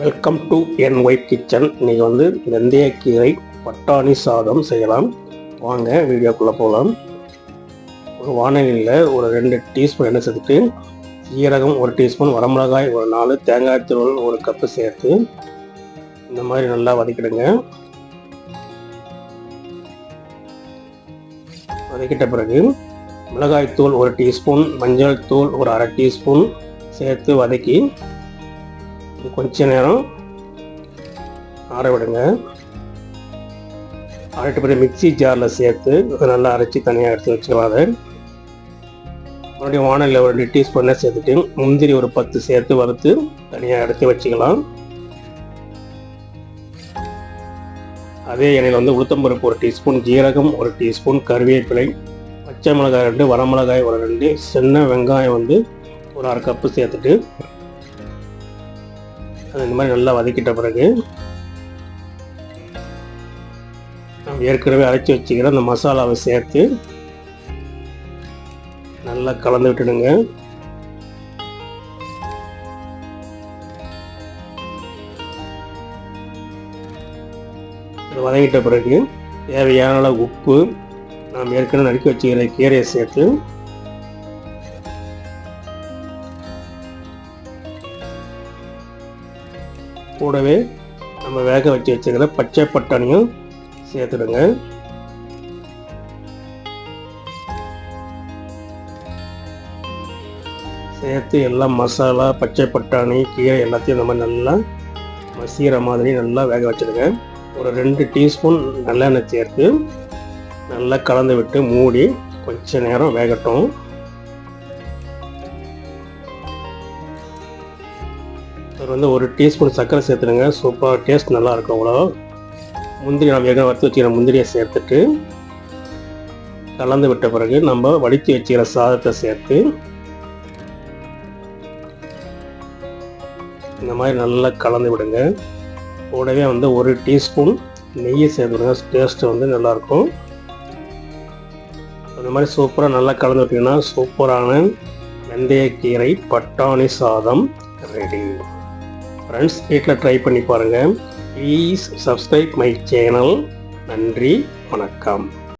Welcome to என் wife kitchen இன்றைக்கி வந்து வெந்தயக்கீரை பட்டாணி சாதம் செய்யலாம். வாங்க வீடியோக்குள்ளே போகலாம் ஒரு வானலியில் ஒரு ரெண்டு டீஸ்பூன் எண்ணெய் சேர்த்துட்டு சீரகம் ஒரு டீஸ்பூன் வரமிளகாய் ஒரு நாலு தேங்காய் தூள் ஒரு கப்பு சேர்த்து இந்த மாதிரி நல்லா வதக்கிடுங்க. வதக்கிட்ட பிறகு மிளகாய்த்தூள் ஒரு டீஸ்பூன் மஞ்சள் தூள் ஒரு அரை டீஸ்பூன் சேர்த்து வதக்கி கொஞ்ச நேரம் ஆற விடுங்க. ஆறிட்ட பிறகு மிக்ஸி ஜாரில் சேர்த்து அதை நல்லா அரைச்சி தனியாக எடுத்து வச்சுருவாங்க மறுபடியும் வானலில் ஒரு ரெண்டு டீஸ்பூனை சேர்த்துட்டு முந்திரி ஒரு பத்து சேர்த்து வறுத்து தனியாக எடுத்து வச்சுக்கலாம். அதே எண்ணெயில் வந்து உளுத்தம்பருப்பு ஒரு டீஸ்பூன் ஜீரகம் ஒரு டீஸ்பூன் கருவேப்பிலை பச்சை மிளகாய் ரெண்டு வரமிளகாய் ஒரு ரெண்டு சின்ன வெங்காயம் வந்து ஒரு அரை கப்பு சேர்த்துட்டு அது இந்த மாதிரி நல்லா வதக்கிட்ட பிறகு நம்ம ஏற்கனவே அரைச்சி வச்சுக்கிற அந்த மசாலாவை சேர்த்து நல்லா கலந்து விட்டுடுங்க. இது வதங்கிட்ட பிறகு தேவையான அளவு உப்பு நாம் ஏற்கனவே நறுக்கி வச்சுக்கிற கீரையை சேர்த்து கூடவே நம்ம வேக வச்சு வச்சுக்கிற பச்சை பட்டாணியும் சேர்த்துடுங்க. சேர்த்து எல்லாம் மசாலா பச்சை பட்டாணி கீரை எல்லாத்தையும் நம்ம நல்லா மசிகிற மாதிரி நல்லா வேக வச்சுடுங்க. ஒரு ரெண்டு டீஸ்பூன் நல்லெண்ணெய் சேர்த்து நல்லா கலந்து விட்டு மூடி கொஞ்ச நேரம் வேகட்டும். அது வந்து ஒரு டீஸ்பூன் சர்க்கரை சேர்த்துடுங்க. சூப்பராக டேஸ்ட் நல்லா இருக்கும் அவ்வளோ. முந்திரி நான் வேக வறுத்து வச்சுக்கிற முந்திரியை சேர்த்துட்டு கலந்து விட்ட பிறகு நம்ம வடித்து வச்சுக்கிற சாதத்தை சேர்த்து இந்த மாதிரி நல்லா கலந்து விடுங்க. கூடவே வந்து ஒரு டீஸ்பூன் நெய்யை சேர்த்துடுங்க. டேஸ்ட் வந்து நல்லாயிருக்கும். அந்த மாதிரி சூப்பராக நல்லா கலந்து விட்டிங்கன்னா சூப்பரான வெந்தயக்கீரை பட்டாணி சாதம் ரெடி. ஃப்ரெண்ட்ஸ் வீட்டில் ட்ரை பண்ணி பாருங்கள் ப்ளீஸ் சப்ஸ்கிரைப் மை சேனல் நன்றி வணக்கம்.